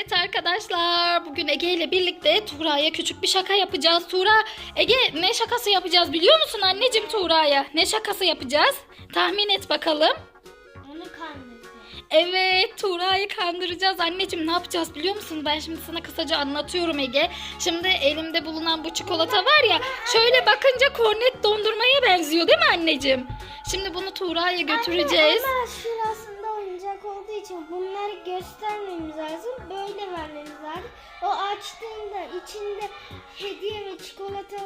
Evet arkadaşlar bugün Ege ile birlikte Tuğra'ya küçük bir şaka yapacağız. Tuğra Ege ne şakası yapacağız biliyor musun anneciğim Tuğra'ya? Ne şakası yapacağız? Tahmin et bakalım. Onu kandırdı. Evet Tuğra'yı kandıracağız. Anneciğim ne yapacağız biliyor musun? Ben şimdi sana kısaca anlatıyorum Ege. Şimdi elimde bulunan bu çikolata var ya şöyle bakınca kornet dondurmaya benziyor değil mi anneciğim? Şimdi bunu Tuğra'ya götüreceğiz. Anne, oyuncak olduğu için bunları göstermemiz lazım. Böyle vermemiz lazım. O açtığında içinde hediye ve çikolata.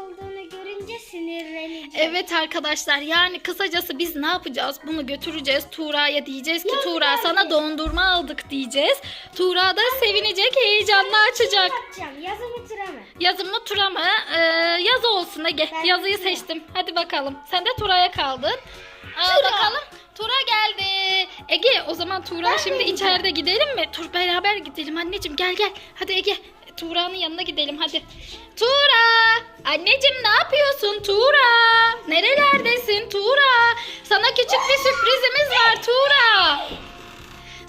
Evet arkadaşlar yani kısacası biz ne yapacağız? Bunu götüreceğiz. Tuğra'ya diyeceğiz ki Tuğra sana dondurma aldık diyeceğiz. Tuğra da sevinecek, heyecanla açacak. Yapacağım. Yazı bitiremem. Yazı mı Tura mı? Ee, yazı olsun Ege. Ben Yazıyı Tura. seçtim. Hadi bakalım. Sen de Tura'ya kaldın. Aa, Tura. bakalım. Tura geldi. Ege o zaman Tuğra Ben de şimdi gideceğim. içeride gidelim mi? Tur beraber gidelim anneciğim gel gel. Hadi Ege. Tuğra'nın yanına gidelim hadi. Tuğra! Anneciğim ne yapıyorsun Tuğra? Nerelerdesin Tuğra? Sana küçük bir sürprizimiz var Tuğra.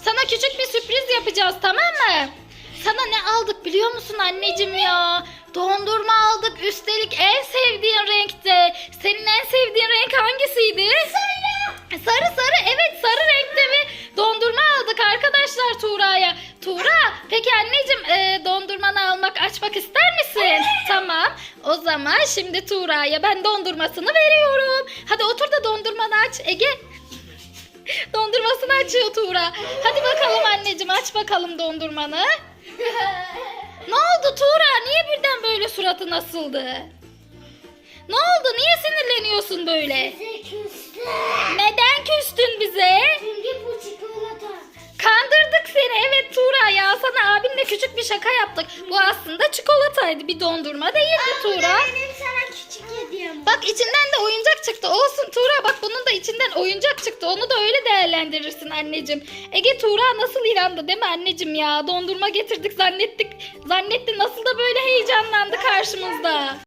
Sana küçük bir sürpriz yapacağız tamam mı? Sana ne aldık biliyor musun anneciğim ya? Dondurma aldık üstelik en sevdiğin renkte. Senin en sevdiğin renk hangisiydi? Sarı. Sarı sarı evet sarı renkte bir dondurma aldık arkadaşlar Tuğra'ya. Tuğra peki anneciğim e, dondurmanı o zaman şimdi Tuğra'ya ben dondurmasını veriyorum. Hadi otur da dondurmanı aç Ege. Dondurmasını açıyor Tuğra. Hadi bakalım anneciğim aç bakalım dondurmanı. Ne oldu Tuğra? Niye birden böyle suratın asıldı? Ne oldu? Niye sinirleniyorsun böyle? Küçük bir şaka yaptık. Bu aslında çikolataydı. Bir dondurma değildi Tuğra. Benim sana küçük hediyem. Bak içinden de oyuncak çıktı. Olsun Tuğra bak bunun da içinden oyuncak çıktı. Onu da öyle değerlendirirsin anneciğim. Ege Tuğra nasıl inandı değil mi anneciğim ya? Dondurma getirdik zannettik. Zannetti nasıl da böyle heyecanlandı karşımızda.